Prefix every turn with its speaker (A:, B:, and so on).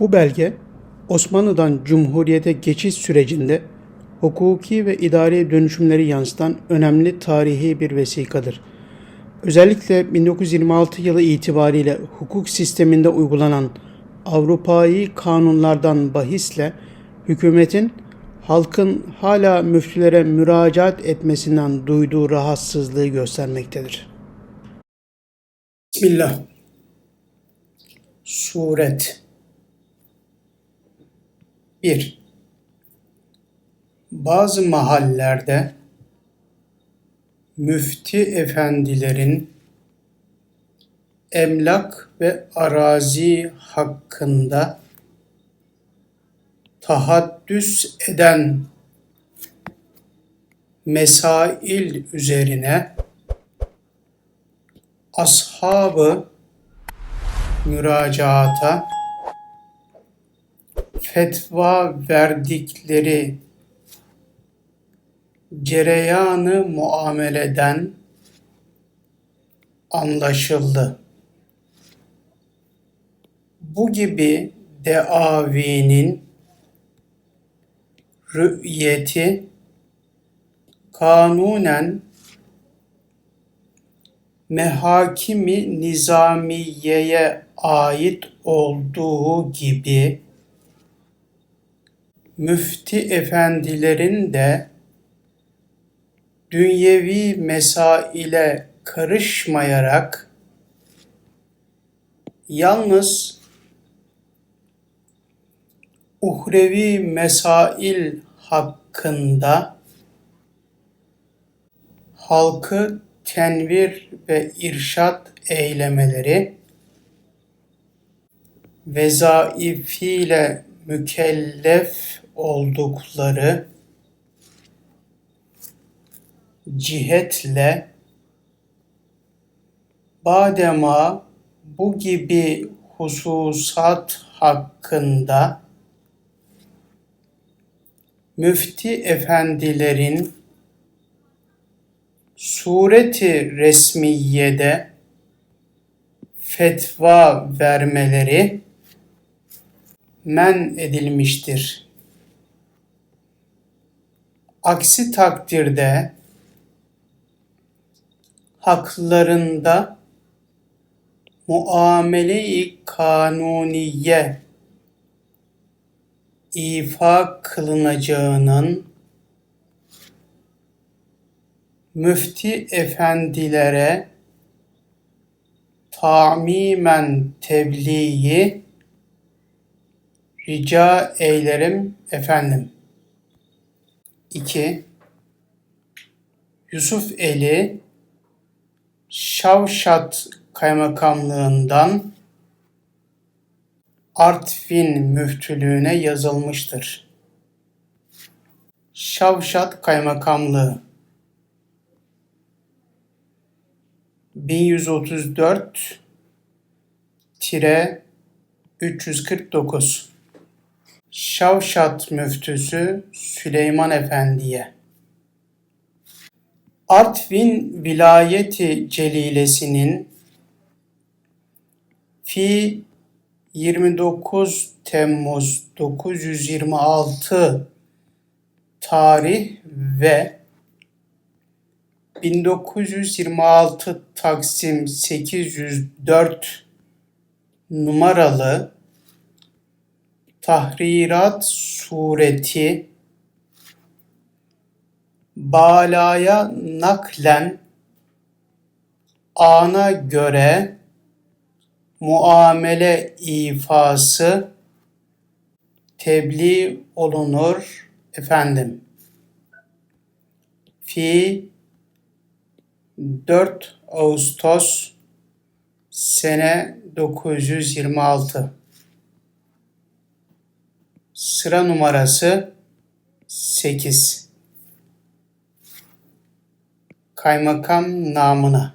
A: Bu belge Osmanlı'dan Cumhuriyete geçiş sürecinde hukuki ve idari dönüşümleri yansıtan önemli tarihi bir vesikadır. Özellikle 1926 yılı itibariyle hukuk sisteminde uygulanan Avrupa'yı kanunlardan bahisle hükümetin halkın hala müftülere müracaat etmesinden duyduğu rahatsızlığı göstermektedir. Bismillah. Suret 1. Bazı mahallerde müfti efendilerin emlak ve arazi hakkında tahaddüs eden mesail üzerine ashabı müracaata fetva verdikleri cereyanı muameleden anlaşıldı. Bu gibi deavinin rü'yeti kanunen mehakimi nizamiyeye ait olduğu gibi müfti efendilerin de dünyevi mesaile karışmayarak yalnız uhrevi mesail hakkında halkı tenvir ve irşat eylemeleri vezaifiyle mükellef oldukları cihetle badema bu gibi hususat hakkında müfti efendilerin sureti resmiyede fetva vermeleri men edilmiştir. Aksi takdirde haklarında muamele-i kanuniye ifa kılınacağının müfti efendilere tamimen tebliği rica eylerim efendim. 2. Yusuf Eli Şavşat Kaymakamlığından Artvin müftülüğüne yazılmıştır. Şavşat Kaymakamlığı 1134 tire 349 Şavşat müftüsü Süleyman Efendi'ye. Artvin vilayeti celilesinin fi 29 Temmuz 926 tarih ve 1926 Taksim 804 numaralı tahrirat sureti balaya naklen ana göre muamele ifası tebliğ olunur efendim. Fi 4 Ağustos sene 926 Sıra numarası 8 Kaymakam namına